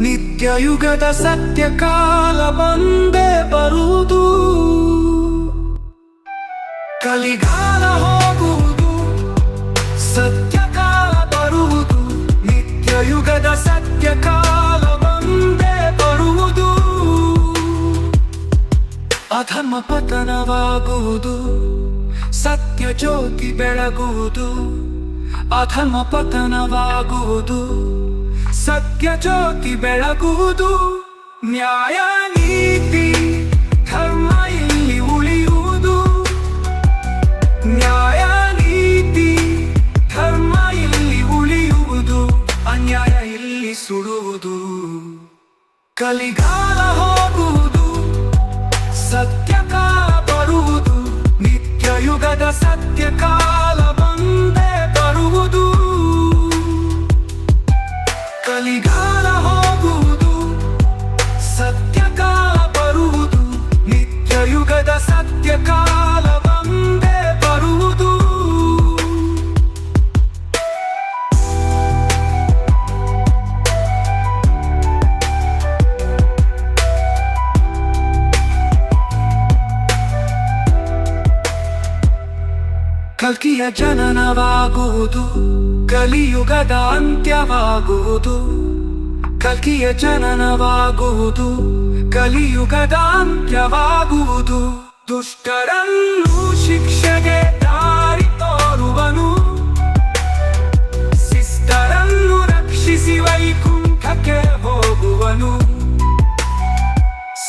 ನಿತ್ಯಯುಗದ ಸತ್ಯಕಾಲ ಬಂದೇ ಬರುವುದು. ಕಲಿಗಾಲ ಹೋಗುವುದು, ಸತ್ಯಕಾಲ ಬರುವುದು, ನಿತ್ಯಯುಗದ ಸತ್ಯಕಾಲ ಬಂದೇ ಬರುವುದು. ಅಧರ್ಮ ಪತನವಾಗುವುದು ಸತ್ಯ ಜ್ಯೋತಿ ಬೆಳಗುವುದು ಅಧರ್ಮ ಪತನವಾಗುವುದು ಸತ್ಯ ಜ್ಯೋತಿ ಬೆಳಗುವುದು ನ್ಯಾಯ ನೀತಿ. ಧರ್ಮ ಇಲ್ಲಿ ಉಳಿಯುವುದು ನ್ಯಾಯ ನೀತಿ. ಧರ್ಮ ಇಲ್ಲಿ ಉಳಿಯುವುದು, ಅನ್ಯಾಯ ಇಲ್ಲಿ ಸುಡುವುದು. ಕಲಿಗಾಲ ಹೋಗುವುದು ಸತ್ಯಕಾಲ ಬರುವುದು ನಿತ್ಯಯುಗದ ಸತ್ಯಕಾಲ ಬಂದೇ ಕಲ್ಕಿಯ ಜನನವಾಗುವುದು, ಕಲಿಯುಗದ ಅಂತ್ಯವಾಗುವುದು. ಕಲ್ಕಿಯ ಜನನವಾಗುವುದು, ಕಲಿಯುಗದ ಅಂತ್ಯವಾಗುವುದು. ದುಷ್ಟರನ್ನು ಶಿಕ್ಷೆಗೆ ದಾರಿ ತೋರುವನು. ಶಿಷ್ಟರನ್ನು ರಕ್ಷಿಸಿ ವೈಕುಂಠಕ್ಕೆ ಹೋಗುವನು.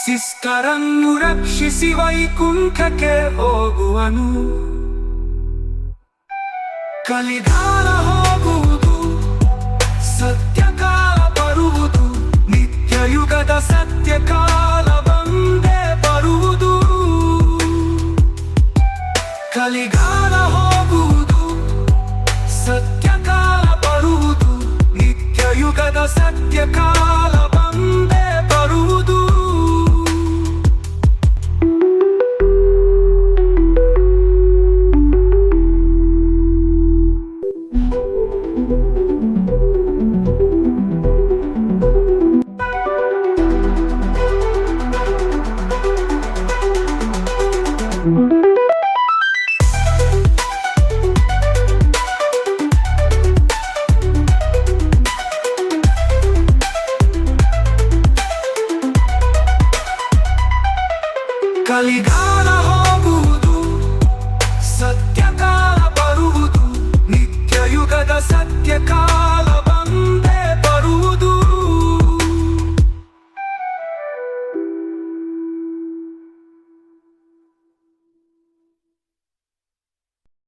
ಶಿಸ್ತರನ್ನು ರಕ್ಷಿಸಿ ವೈಕುಂಠಕ್ಕೆ ಹೋಗುವನು. ಕಲಿಗಾಲ ಹೋಗುವುದು ಸತ್ಯಕಾಲ ಬರುವುದು ನಿತ್ಯಯುಗದ ಸತ್ಯಕಾಲ ಬಂದೇ ಬರುವುದು ಕಲಿಗಾಲ ಕಲಿಗಾಲ